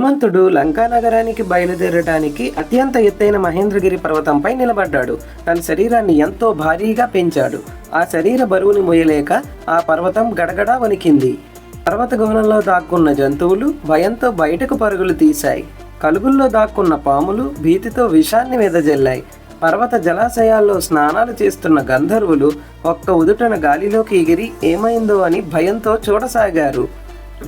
హనుమంతుడు లంకా నగరానికి బయలుదేరడానికి అత్యంత ఎత్తైన మహేంద్రగిరి పర్వతంపై నిలబడ్డాడు. తన శరీరాన్ని ఎంతో భారీగా పెంచాడు. ఆ శరీర బరువుని మొయ్యలేక ఆ పర్వతం గడగడా వణికింది. పర్వత గుహనంలో దాక్కున్న జంతువులు భయంతో బయటకు పరుగులు తీశాయి. కలుగుల్లో దాక్కున్న పాములు భీతితో విషాన్ని వెదజల్లాయి పర్వత జలాశయాల్లో స్నానాలు చేస్తున్న గంధర్వులు ఒక్క ఉదుటన గాలిలోకి ఎగిరి ఏమైందో అని భయంతో చూడసాగారు.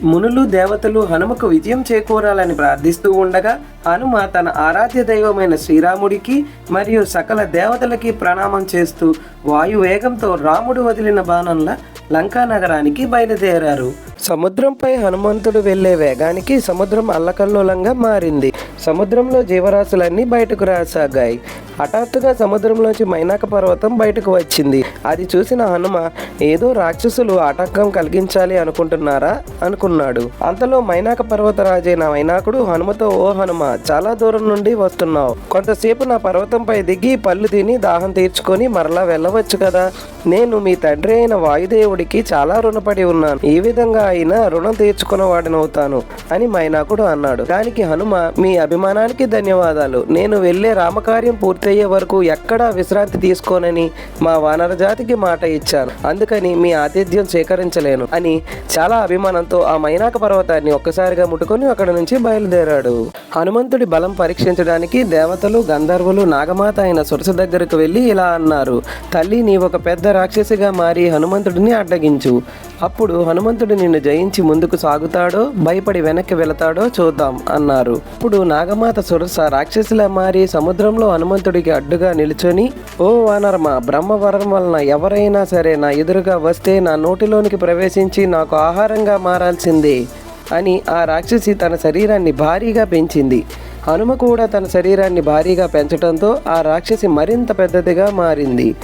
మునులు దేవతలు హనుమకు విజయం చేకూరాలని ప్రార్థిస్తూ ఉండగా హనుమ తన ఆరాధ్య దైవమైన శ్రీరాముడికి మరియు సకల దేవతలకి ప్రణామం చేస్తూ వాయువేగంతో రాముడు వదిలిన బాణంలా లంకా నగరానికి బయలుదేరారు. సముద్రంపై హనుమంతుడు వెళ్ళే వేగానికి సముద్రం అల్లకల్లోలంగా మారింది. సముద్రంలో జీవరాశులన్నీ బయటకు రాసాగాయి. హఠాత్తుగా సముద్రంలోంచి మైనాక పర్వతం బయటకు వచ్చింది. అది చూసిన హనుమ ఏదో రాక్షసులు ఆటంకం కలిగించాలి అనుకుంటున్నారా? అనుకున్నాడు. అంతలో మైనాక పర్వతరాజైన మైనాకుడు హనుమతో ఓ హనుమ చాలా దూరం నుండి వస్తున్నావు. కొంతసేపు నా పర్వతంపై దిగి పళ్ళు తిని దాహం తీర్చుకొని మరలా వెళ్ళవచ్చు కదా. నేను మీ తండ్రి అయిన వాయుదేవుడికి చాలా రుణపడి ఉన్నాను. ఈ విధంగా అయినా రుణం తీర్చుకున్నవాడినవుతాను అని మైనాకుడు అన్నాడు. దానికి హనుమ మీ అభిమానానికి ధన్యవాదాలు. నేను వెళ్ళే రామకార్యం పూర్తయ్యే వరకు ఎక్కడా విశ్రాంతి తీసుకోనని మా వానర జాతికి మాట ఇచ్చాను. అందుకని మీ ఆతిథ్యం స్వీకరించలేను అని చాలా అభిమానంతో ఆ మైనాక పర్వతాన్ని ఒక్కసారిగా ముట్టుకొని అక్కడ నుంచి బయలుదేరాడు. హనుమంతుడి బలం పరీక్షించడానికి దేవతలు గంధర్వులు నాగమాత అయిన సురస దగ్గరకు వెళ్ళి ఇలా అన్నారు తల్లి నీ ఒక పెద్ద రాక్షసిగా మారి హనుమంతుడిని అడ్డగించు. అప్పుడు హనుమంతుడు నిన్ను జయించి ముందుకు సాగుతాడో భయపడి వెనక్కి వెళతాడో చూద్దాం అన్నారు. ఇప్పుడు నాగమాత సురస రాక్షసిలా మారి సముద్రంలో హనుమంతుడికి అడ్డుగా నిలుచొని ఓ వానర్మ బ్రహ్మవరం వలన ఎవరైనా సరే నా ఎదురుగా వస్తే నా నోటిలోనికి ప్రవేశించి నాకు ఆహారంగా మారాల్సిందే. అని ఆ రాక్షసి తన శరీరాన్ని భారీగా పెంచింది. హనుమ కూడా తన శరీరాన్ని భారీగా పెంచడంతో ఆ రాక్షసి మరింత పెద్దదిగా మారింది.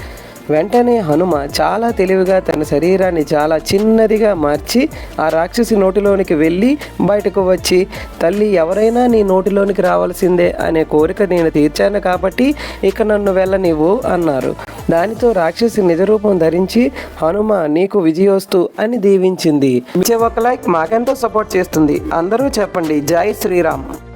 వెంటనే హనుమ చాలా తెలివిగా తన శరీరాన్ని చాలా చిన్నదిగా మార్చి ఆ రాక్షసి నోటిలోనికి వెళ్ళి బయటకు వచ్చి తల్లి ఎవరైనా నీ నోటిలోనికి రావాల్సిందే అనే కోరిక నేను తీర్చాను కాబట్టి ఇక నన్ను వెళ్ళనివ్వు అన్నారు. దానితో రాక్షసి నిజరూపం ధరించి హనుమ నీకు విజయోస్తు అని దీవించింది. ఇచ్చే ఒక లైక్ మాకెంతో సపోర్ట్ చేస్తుంది. అందరూ చెప్పండి. జై శ్రీరామ్.